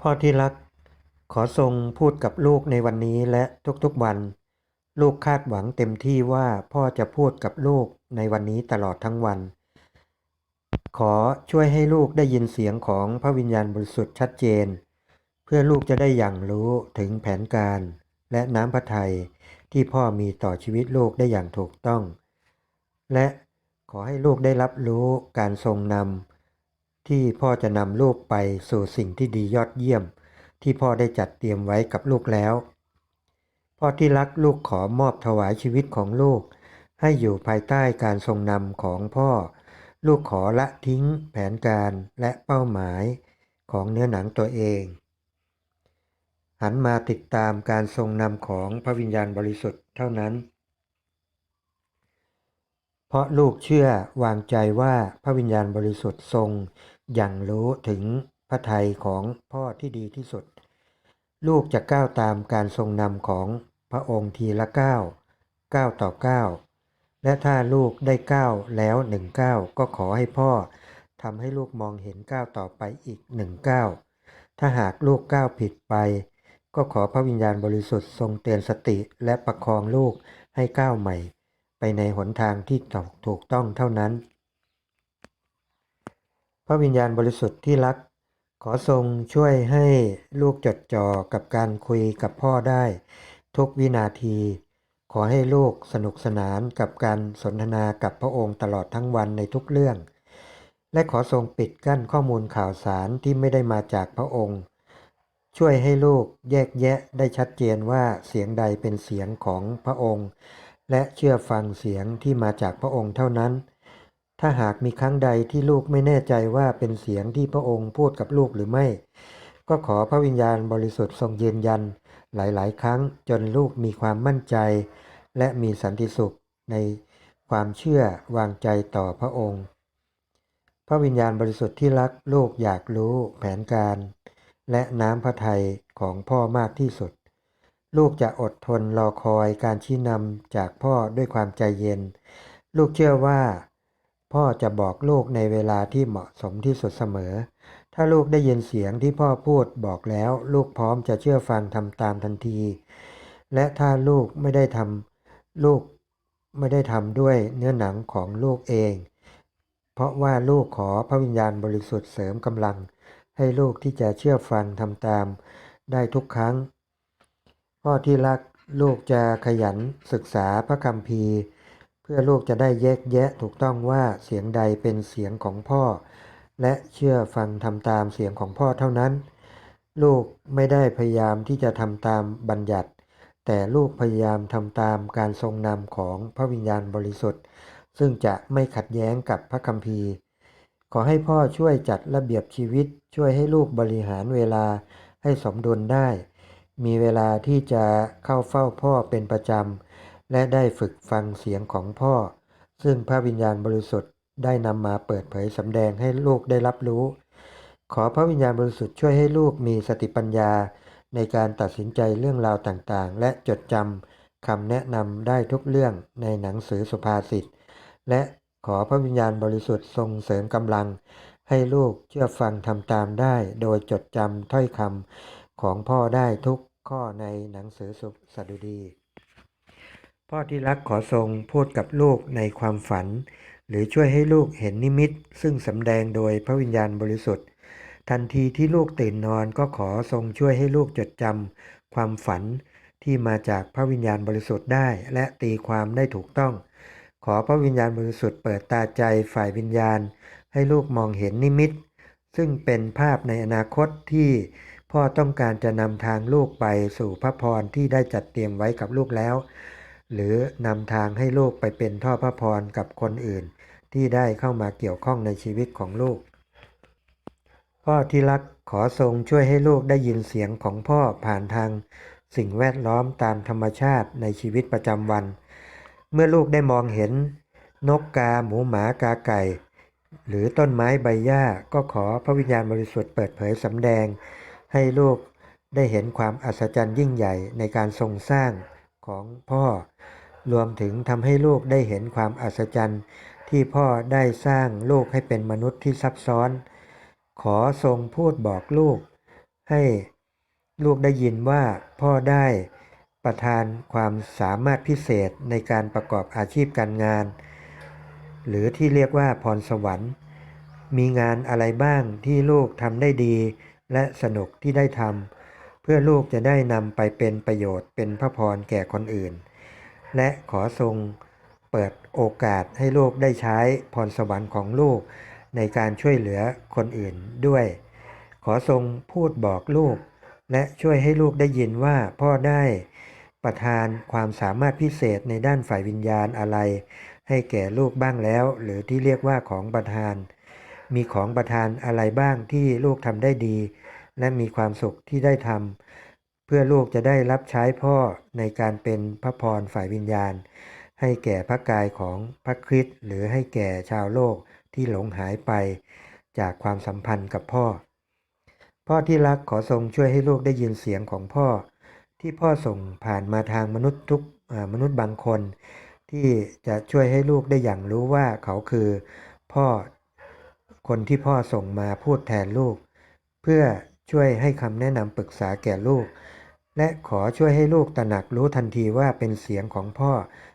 พ่อที่รัก ขอทรงพูดกับลูกในวันนี้และทุกๆวัน ลูกคาดหวังเต็มที่ว่าพ่อจะพูดกับลูกในวันนี้ตลอดทั้งวัน ขอช่วยให้ลูกได้ยินเสียงของพระวิญญาณบริสุทธิ์ชัดเจน เพื่อลูกจะได้อย่างรู้ถึงแผนการ และน้ำพระทัยที่พ่อมีต่อชีวิตลูกได้อย่างถูกต้อง และขอให้ลูกได้รับรู้การทรงนำ ที่พ่อจะนำลูกไปสู่สิ่งที่ดียอดเยี่ยม ที่พ่อได้จัดเตรียมไว้กับลูกแล้ว พ่อที่รักลูกขอมอบถวายชีวิตของลูก ให้อยู่ภายใต้การทรงนำของพ่อ ลูกขอละทิ้งแผนการและเป้าหมายของเนื้อหนังตัวเอง หันมาติดตามการทรงนำของพระวิญญาณบริสุทธิ์เท่านั้น เพราะลูกเชื่อวางใจว่าพระวิญญาณบริสุทธิ์ทรงอย่างรู้ถึงพระทัยของพ่อที่ดีที่สุด ลูกจะก้าวตามการทรงนำของพระองค์ทีละก้าวก้าวต่อก้าวและถ้าลูกได้ก้าวแล้วหนึ่งก้าวก็ขอให้พ่อทำให้ลูกมองเห็นก้าวต่อไปอีกหนึ่งก้าวถ้าหากลูกก้าวผิดไป ก็ขอพระวิญญาณบริสุทธิ์ทรงเตือนสติและประคองลูกให้ก้าวใหม่ ไปในหนทางที่ถูกต้องเท่านั้น พระวิญญาณบริสุทธิ์ที่รัก ขอทรงช่วยให้ลูกจดจ่อกับการคุยกับพ่อได้ ทุกวินาที ขอให้ลูกสนุกสนานกับการสนทนากับพระองค์ตลอดทั้งวันในทุกเรื่อง และขอทรงปิดกั้นข้อมูลข่าวสารที่ไม่ได้มาจากพระองค์ช่วยให้ลูกแยกแยะได้ชัดเจนว่าเสียงใดเป็นเสียงของพระองค์ และเชื่อฟังเสียงที่มาจากพระองค์เท่านั้น ถ้าหากมีครั้งใดที่ลูกไม่แน่ใจว่าเป็นเสียงที่พระองค์พูดกับลูกหรือไม่ ก็ขอพระวิญญาณบริสุทธิ์ทรงยืนยัน หลาย ๆ ครั้งจนลูกมีความมั่นใจ และมีสันติสุขในความเชื่อวางใจต่อพระองค์ พระวิญญาณบริสุทธิ์ที่รักลูกอยากรู้แผนการ และน้ำพระทัยของพ่อมากที่สุด ลูกจะอดทนรอคอยการชี้นำจากพ่อด้วยความใจเย็น ลูกเชื่อว่า พ่อจะบอกลูกในเวลาที่เหมาะสมที่สุดเสมอ ถ้าลูกได้ยินเสียงที่พ่อพูดบอกแล้ว ลูกพร้อมจะเชื่อฟังทำตามทันที และถ้าลูกไม่ได้ทำลูกไม่ได้ทำด้วยเนื้อหนังของลูกเอง เพราะว่าลูกขอพระวิญญาณบริสุทธิ์เสริมกำลัง ให้ลูกที่จะเชื่อฟังทำตาม ได้ทุกครั้ง พ่อที่รักลูกจะขยันศึกษาพระคัมภีร์ เพื่อลูกจะได้แยกแยะถูกต้องว่าเสียงใดเป็นเสียงของพ่อ และเชื่อฟังทำตามเสียงของพ่อเท่านั้น ลูกไม่ได้พยายามที่จะทำตามบัญญัติ แต่ลูกพยายามทำตามการทรงนำของพระวิญญาณบริสุทธิ์ ซึ่งจะไม่ขัดแย้งกับพระคัมภีร์ ขอให้พ่อช่วยจัดระเบียบชีวิต ช่วยให้ลูกบริหารเวลาให้สมดุลได้ มีเวลาที่จะเข้าเฝ้าพ่อเป็นประจำ และได้ฝึกฟังเสียงของพ่อ ซึ่งพระวิญญาณบริสุทธิ์ได้นำมาเปิดเผยสำแดงให้ลูกได้รับรู้ ขอพระวิญญาณบริสุทธิ์ช่วยให้ลูกมีสติปัญญา ในการตัดสินใจเรื่องราวต่างๆ และจดจำคำแนะนำได้ทุกเรื่องในหนังสือสุภาษิต และขอพระวิญญาณบริสุทธิ์ทรงเสริมกำลัง ให้ลูกเชื่อฟังทำตามได้ โดยจดจำถ้อยคำของพ่อได้ทุก ข้อในหนังสือสุสดุดี พ่อที่รักขอทรงพูดกับลูกในความฝัน หรือช่วยให้ลูกเห็นนิมิต ซึ่งสำแดงโดยพระวิญญาณบริสุทธิ์ ทันทีที่ลูกตื่นนอนก็ขอทรงช่วยให้ลูกจดจำความฝันที่มาจากพระวิญญาณบริสุทธิ์ได้ และตีความได้ถูกต้อง ขอพระวิญญาณบริสุทธิ์เปิดตาใจฝ่ายวิญญาณ ให้ลูกมองเห็นนิมิต ซึ่งเป็นภาพในอนาคตที่ พ่อต้องการจะนำทางลูกไปสู่พระพรที่ได้จัดเตรียมไว้กับลูกแล้ว หรือนำทางให้ลูกไปเป็นท่อพระพรกับคนอื่น ที่ได้เข้ามาเกี่ยวข้องในชีวิตของลูก พ่อที่รักขอทรงช่วยให้ลูกได้ยินเสียงของพ่อผ่านทางสิ่งแวดล้อมตามธรรมชาติในชีวิตประจำวัน เมื่อลูกได้มองเห็น นกกาหมูหมากาไก่ หรือต้นไม้ใบหญ้าก็ขอพระวิญญาณบริสุทธิ์เปิดเผยสำแดง ให้ลูกได้เห็นความอัศจรรย์ยิ่งใหญ่ในการทรงสร้างของพ่อ รวมถึงทำให้ลูกได้เห็นความอัศจรรย์ที่พ่อได้สร้างลูกให้เป็นมนุษย์ที่ซับซ้อน ขอทรงพูดบอกลูก ให้ลูกได้ยินว่าพ่อได้ประทานความสามารถพิเศษในการประกอบอาชีพการงาน หรือที่เรียกว่าพรสวรรค์ มีงานอะไรบ้างที่ลูกทำได้ดี และสนุกที่ได้ทำเพื่อลูกจะได้นำไปเป็นประโยชน์เป็นพระพรแก่คนอื่น และขอทรงเปิดโอกาสให้ลูกได้ใช้พรสวรรค์ของลูกในการช่วยเหลือคนอื่นด้วย ขอทรงพูดบอกลูก และช่วยให้ลูกได้ยินว่าพ่อได้ประทานความสามารถพิเศษในด้านฝ่ายวิญญาณอะไร ให้แก่ลูกบ้างแล้ว หรือที่เรียกว่าของประทาน มีของประทานอะไรบ้างที่ลูกทำได้ดี และมีความสุขที่ได้ทำเพื่อลูกจะได้รับใช้พ่อในการเป็นพระพรฝ่ายวิญญาณ ให้แก่พระกายของพระคริสต์หรือให้แก่ชาวโลกที่หลงหายไปจากความสัมพันธ์กับพ่อ พ่อที่รักขอทรงช่วยให้ลูกได้ยินเสียงของพ่อ ที่พ่อส่งผ่านมาทางมนุษย์ทุกมนุษย์บางคน ที่จะช่วยให้ลูกได้อย่างรู้ว่าเขาคือพ่อคนที่พ่อส่งมาพูดแทนลูก เพื่อ ช่วยให้คำแนะนำปรึกษาแก่ลูก และขอช่วยให้ลูกตระหนักรู้ทันทีว่าเป็นเสียงของพ่อ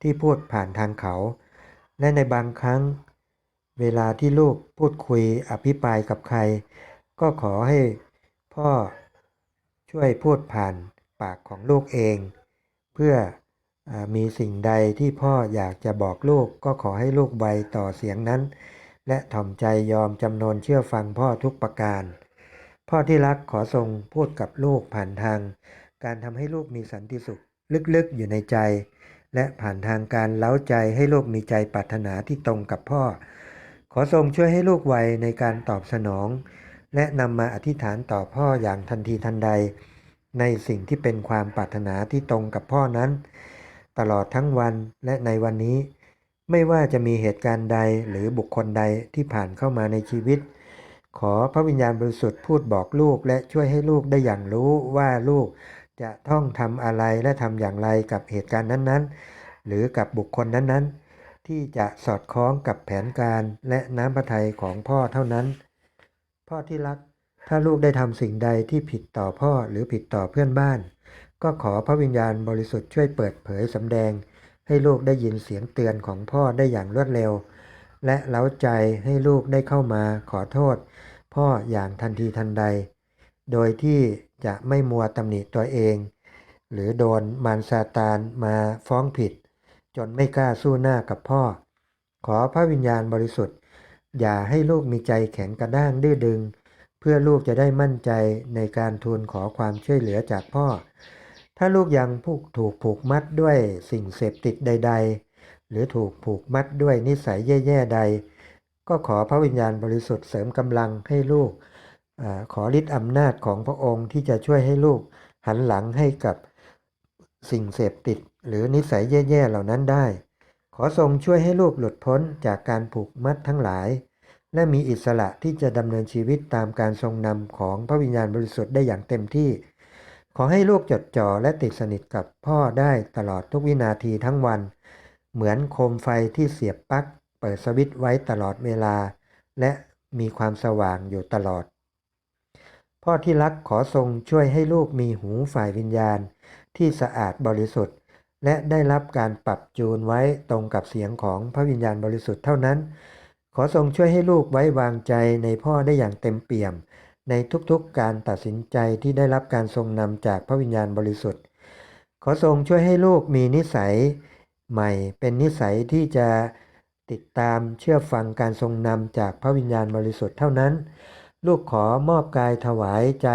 ที่พูดผ่านทางเขา และในบางครั้ง เวลาที่ลูกพูดคุยอภิปรายกับใคร ก็ขอให้พ่อช่วยพูดผ่านปากของลูกเอง เพื่ออมีสิ่งใดที่พ่ออยากจะบอกลูกก็ขอให้ลูกไวต่อเสียงนั้น และถ่อมใจยอมจำนนเชื่อฟังพ่อทุกประการ พ่อที่รักขอทรงพูดกับลูกผ่านทาง การทำให้ลูกมีสันติสุข ลึกๆอยู่ในใจ และผ่านทางการเล้าใจให้ลูกมีใจปรารถนาที่ตรงกับพ่อ ขอทรงช่วยให้ลูกไวในการตอบสนอง และนำมาอธิษฐานต่อพ่ออย่างทันทีทันใด ในสิ่งที่เป็นความปรารถนาที่ตรงกับพ่อนั้น ตลอดทั้งวันและในวันนี้ ไม่ว่าจะมีเหตุการณ์ใดหรือบุคคลใดที่ผ่านเข้ามาในชีวิต ขอพระวิญญาณบริสุทธิ์พูดบอกลูกและช่วยให้ลูกได้อย่างรู้ว่าลูกจะต้องทำอะไรและทำอย่างไรกับเหตุการณ์นั้นๆ หรือกับบุคคลนั้นๆ ที่จะสอดคล้องกับแผนการและน้ำพระทัยของพ่อเท่านั้น พ่อที่รัก ถ้าลูกได้ทำสิ่งใดที่ผิดต่อพ่อหรือผิดต่อเพื่อนบ้าน ก็ขอพระวิญญาณบริสุทธิ์ช่วยเปิดเผยสำแดง ให้ลูกได้ยินเสียงเตือนของพ่อได้อย่างรวดเร็ว และเล้าใจให้ลูกได้เข้ามาขอโทษ พ่ออย่างทันทีทันใด โดยที่จะไม่มัวตำหนิตัวเอง หรือโดนมารซาตานมาฟ้องผิด จนไม่กล้าสู้หน้ากับพ่อ ขอพระวิญญาณบริสุทธิ์ อย่าให้ลูกมีใจแข็งกระด้างดื้อดึง เพื่อลูกจะได้มั่นใจในการทูลขอความช่วยเหลือจากพ่อ ถ้าลูกยังผูกถูกผูกมัดด้วยสิ่งเสพติดใด ๆ หรือถูกผูกมัดด้วยนิสัยแย่ ๆ ใด ก็ขอพระวิญญาณบริสุทธิ์เสริมกำลังให้ลูกอขอฤทธิ์อำนาจของพระองค์ที่จะช่วยให้ลูกหันหลังให้กับสิ่งเสพติด หรือนิสัยแย่ๆเหล่านั้นได้ ขอทรงช่วยให้ลูกหลุดพ้นจากการผูกมัดทั้งหลาย และมีอิสระที่จะดำเนินชีวิตตามการทรงนำของพระวิญญาณบริสุทธิ์ได้อย่างเต็มที่ ขอให้ลูกจดจ่อและติดสนิทกับพ่อได้ตลอดทุกวินาทีทั้งวัน เหมือนโคมไฟที่เสียบปลั๊กเปิดสวิตช์ไว้ตลอดเวลา และมีความสว่างอยู่ตลอด พ่อที่รักขอทรงช่วยให้ลูกมีหูฝ่ายวิญญาณ ที่สะอาดบริสุทธิ์ และได้รับการปรับจูนไว้ตรงกับเสียงของพระวิญญาณบริสุทธิ์เท่านั้น ขอทรงช่วยให้ลูกไว้วางใจในพ่อได้อย่างเต็มเปี่ยม ในทุกๆการตัดสินใจที่ได้รับการทรงนำจากพระวิญญาณบริสุทธิ์ ขอทรงช่วยให้ลูกมีนิสัย ใหม่ เป็นนิสัยที่จะติดตามเชื่อฟังการทรงนำจากพระวิญญาณบริสุทธิ์เท่านั้น ลูกขอมอบกายถวายใจ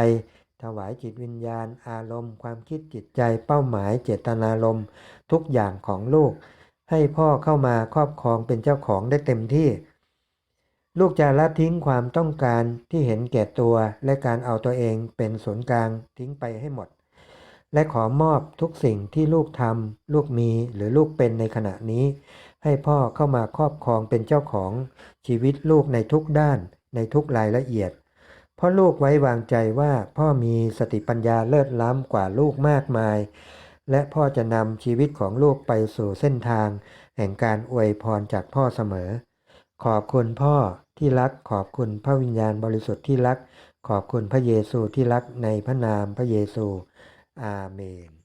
ถวายจิตวิญญาณ อารมณ์ ความคิดจิตใจเป้าหมายเจตนารมณ์ ทุกอย่างของลูก ให้พ่อเข้ามาครอบครองเป็นเจ้าของได้เต็มที่ ลูกจะละทิ้งความต้องการที่เห็นแก่ตัวและการเอาตัวเองเป็นศูนย์กลางทิ้งไปให้หมด และขอมอบทุกสิ่งที่ลูกทำลูกมีหรือลูกเป็นในขณะนี้ ให้พ่อเข้ามาครอบครองเป็นเจ้าของชีวิตลูกในทุกด้าน ในทุกรายละเอียด เพราะลูกไว้วางใจว่าพ่อมีสติปัญญาเลิศล้ำกว่าลูกมากมาย และพ่อจะนำชีวิตของลูกไปสู่เส้นทาง แห่งการอวยพรจากพ่อเสมอ ขอบคุณพ่อที่รักขอบคุณพระวิญญาณบริสุทธิ์ที่รัก ขอบคุณพระเยซูที่รักในพระนามพระเยซู อาเมน